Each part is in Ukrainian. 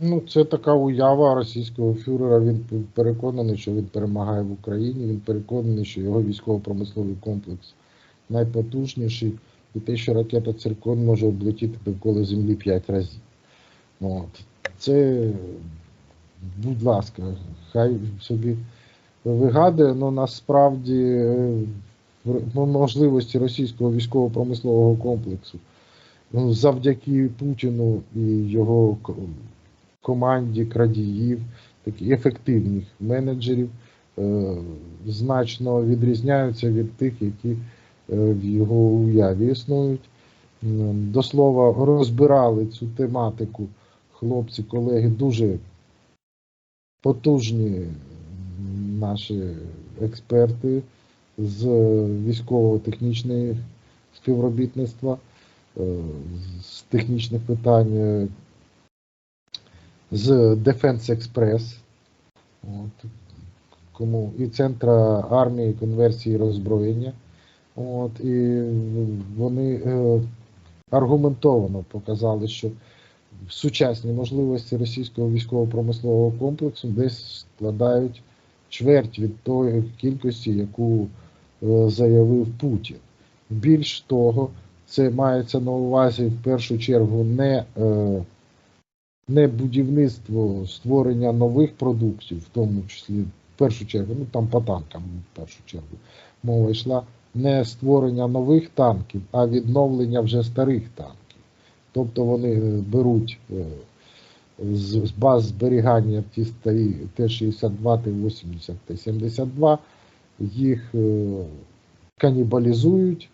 Ну, це така уява російського фюрера. Він переконаний, що він перемагає в Україні. Він переконаний, що його військово-промисловий комплекс найпотужніший, і те, що ракета Циркон може облетіти довкола Землі 5 разів. От. Це, будь ласка, хай собі вигадує, але насправді е, можливості російського військово-промислового комплексу ну, завдяки Путіну і його команді крадіїв, таких ефективних менеджерів, е, значно відрізняються від тих, які е, в його уяві існують. До слова, розбирали цю тематику хлопці, колеги, дуже потужні наші експерти з військово-технічної співробітництва, е, з технічних питань, з Defense Express, от, кому і Центра армії конверсії роззброєння. От, і вони е, аргументовано показали, що сучасні можливості російського військово-промислового комплексу десь складають чверть від тої кількості, яку е, заявив Путін. Більш того, це мається на увазі в першу чергу не, е, не будівництво створення нових продуктів, в тому числі в першу чергу, ну там по танкам в першу чергу мова йшла, не створення нових танків, а відновлення вже старих танків. Тобто вони е, беруть е, з баз зберігання ті старі Т-62, Т-80, Т-72, їх е, канібалізують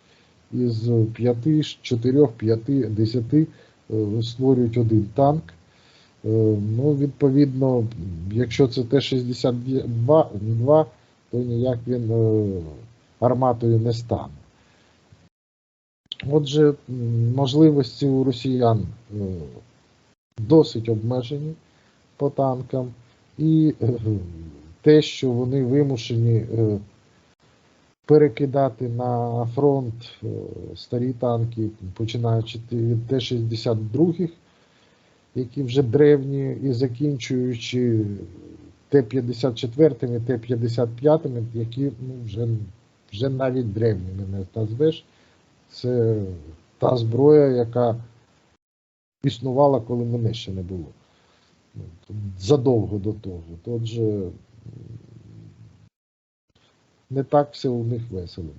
із 5, 4, 5, 10 е, створюють один танк. Е, Ну, відповідно, якщо це Т-62, два, то ніяк він е, арматою не стане. Отже, можливості у росіян е, досить обмежені по танкам, і те, що вони вимушені перекидати на фронт старі танки, починаючи від Т-62, які вже древні, і закінчуючи Т-54, Т-55, які ну, вже, вже навіть древніми не назвеш. Це та зброя, яка існувала, коли мене ще не було. Ну, Задовго до того. Отже, не так все у них весело.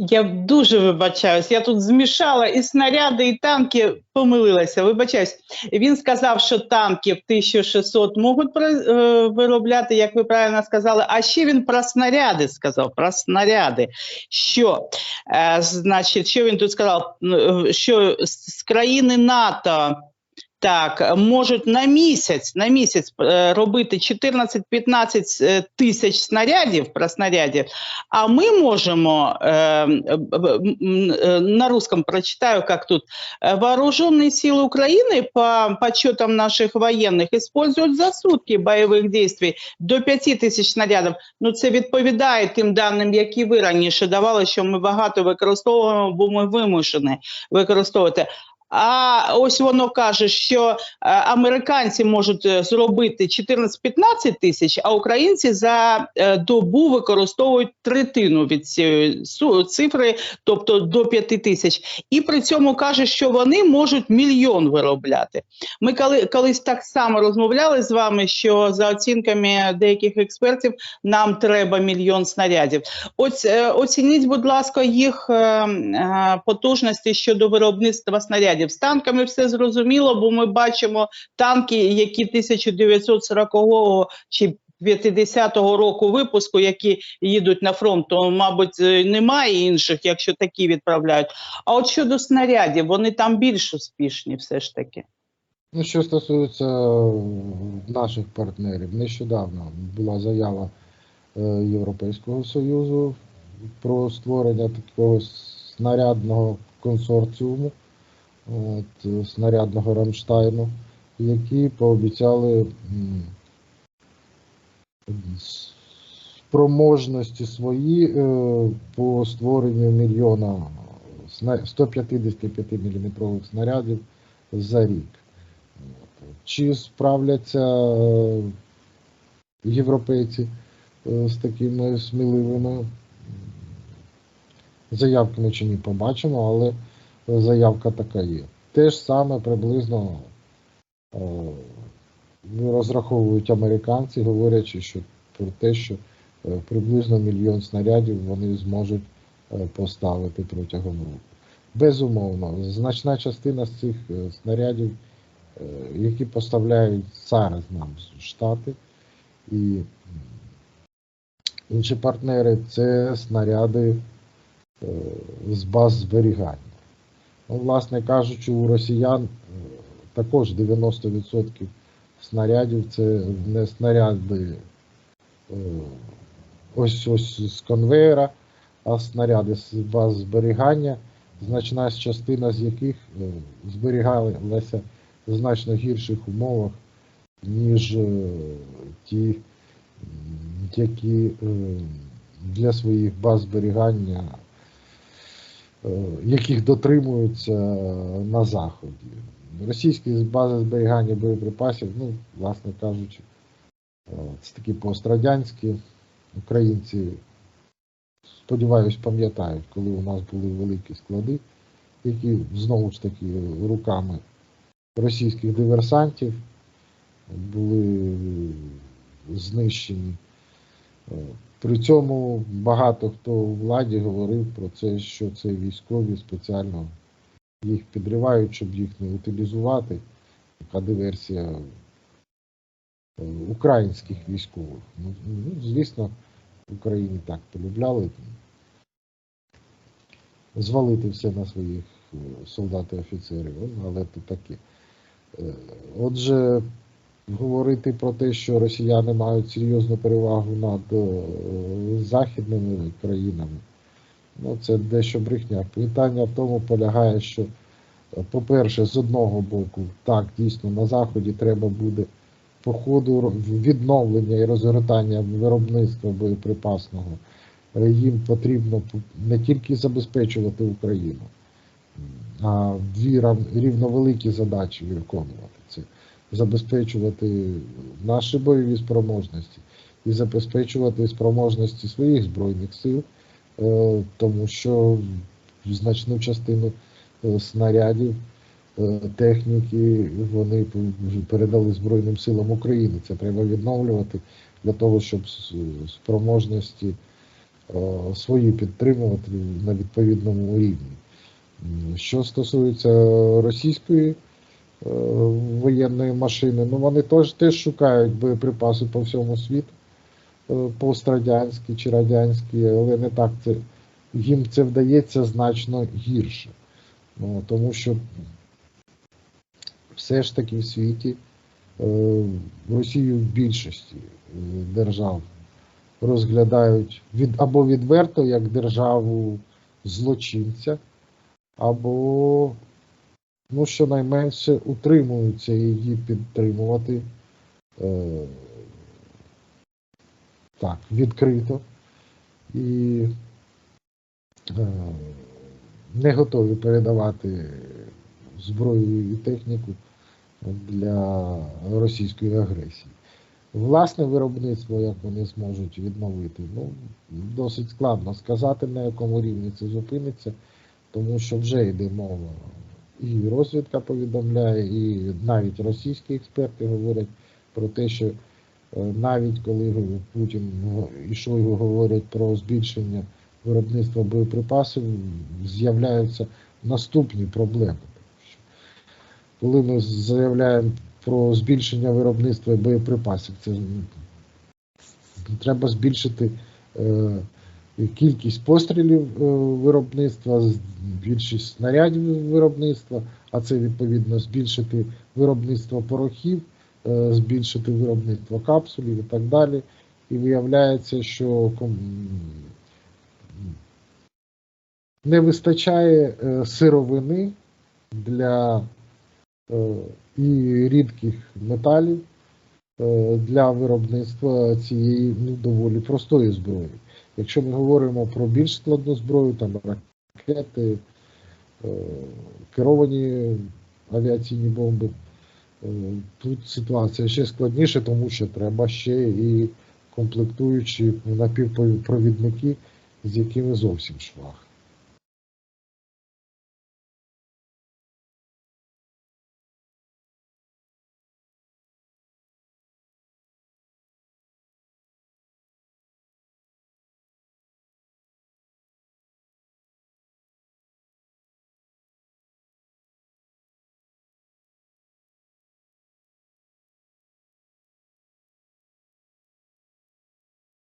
Я дуже вибачаюсь. Я тут змішала і снаряди, і танки помилилася. Вибачаюсь. Він сказав, що танків 1600 можуть е, виробляти, як ви правильно сказали. А ще він про снаряди сказав. Про снаряди. Що е, значить, що він тут сказав? Е, Що з країни НАТО. Так, можуть на місяць на місяць е, робити 14-15 е, тисяч снарядів про снарядів, а ми можемо е, б- б- м, е, на русском прочитаю, как тут Э, вооруженные силы Украины по подсчетам наших военных используют за сутки бойових действий до 5 тисяч снарядів. Ну це відповідає тим даним, які ви раніше давали, що ми багато використовуємо, бо ми вимушені використовувати. А ось воно каже, що е, американці можуть е, зробити 14-15 тисяч, а українці за е, добу використовують третину від цієї цифри, тобто до 5 тисяч. І при цьому каже, що вони можуть мільйон виробляти. Ми коли колись так само розмовляли з вами, що за оцінками деяких експертів нам треба мільйон снарядів. Ось е, оцініть, будь ласка, їх потужності щодо виробництва снарядів. З танками все зрозуміло, бо ми бачимо танки, які 1940 чи 50-го року випуску, які їдуть на фронт, то, мабуть, немає інших, якщо такі відправляють. А от щодо снарядів, вони там більш успішні, все ж таки. Ну, що стосується е, наших партнерів, нещодавно була заява е, Європейського Союзу про створення такого снарядного консорціуму, от, е, снарядного Рамштайну, які пообіцяли спроможності свої е, по створенню мільйона 155 мм снарядів за рік. Чи справляться е, європейці з такими сміливими заявками чи ні побачимо, але заявка така є. Те ж саме приблизно е, розраховують американці, говорячи, що про те, що е, приблизно мільйон снарядів вони зможуть е, поставити протягом року. Безумовно, значна частина з цих снарядів, які поставляють зараз нам Штати і інші партнери, це снаряди з баз зберігання. Ну, власне кажучи, у росіян також 90% снарядів це не снаряди е, ось ось з конвейера, а снаряди з баз зберігання, значна частина з яких е, зберігалася в значно гірших умовах, ніж е, ті, які для своїх баз зберігання яких дотримуються на Заході. Російські бази зберігання боєприпасів, ну, власне кажучи, е, це такі пострадянські українці, сподіваюсь, пам'ятають, коли у нас були великі склади, які знову ж таки руками російських диверсантів були знищені. При цьому багато хто у владі говорив про це, що це військові спеціально їх підривають, щоб їх не утилізувати. Така диверсія е, українських військових. Ну, ну, звісно, в Україні так полюбляли звалити все на своїх е, солдат і офіцерів, але то таке. Е, Отже, говорити про те, що росіяни мають серйозну перевагу над е, західними країнами, ну це дещо брехня. Питання в тому полягає, що, е, по-перше, з одного боку, так, дійсно, на Заході треба буде по ходу відновлення і розгортання виробництва боєприпасного. Їм потрібно не тільки забезпечувати Україну, а дві рівновеликі задачі виконувати. Це забезпечувати наші бойові спроможності і забезпечувати спроможності своїх збройних сил, е, тому що значну частину е, снарядів, е, техніки вони передали Збройним силам України. Це треба відновлювати для того, щоб спроможності свої підтримувати на відповідному рівні. Що стосується російської воєнної машини, ну вони теж, теж шукають боєприпаси по всьому світу, е, пострадянські чи радянські, але не так це їм це вдається значно гірше. Ну, тому що все ж таки в світі е, Росію в більшості е, держав розглядають від або відверто як державу злочинця, або ну, щонайменше утримуються її підтримувати е, так, відкрито і е, не готові передавати зброю і техніку для російської агресії. Власне виробництво, як вони зможуть відновити, ну досить складно сказати, на якому рівні це зупиниться, тому що вже йде мова. І розвідка повідомляє, і навіть російські експерти говорять про те, що е, навіть коли Путін і Шойгу говорять про збільшення виробництва боєприпасів, з'являються наступні проблеми. Коли ми заявляємо про збільшення виробництва боєприпасів, це треба збільшити е, кількість пострілів е, виробництва, більшість снарядів виробництва, а це відповідно збільшити виробництво порохів, е, збільшити виробництво капсулів і так далі. І виявляється, що не вистачає е, сировини для і рідких металів для виробництва цієї ну, доволі простої зброї. Якщо ми говоримо про більш складну зброю, там ракети, е, керовані авіаційні бомби, Е, Тут ситуація ще складніша, тому що треба ще і комплектуючі напівпровідники, з якими зовсім швах.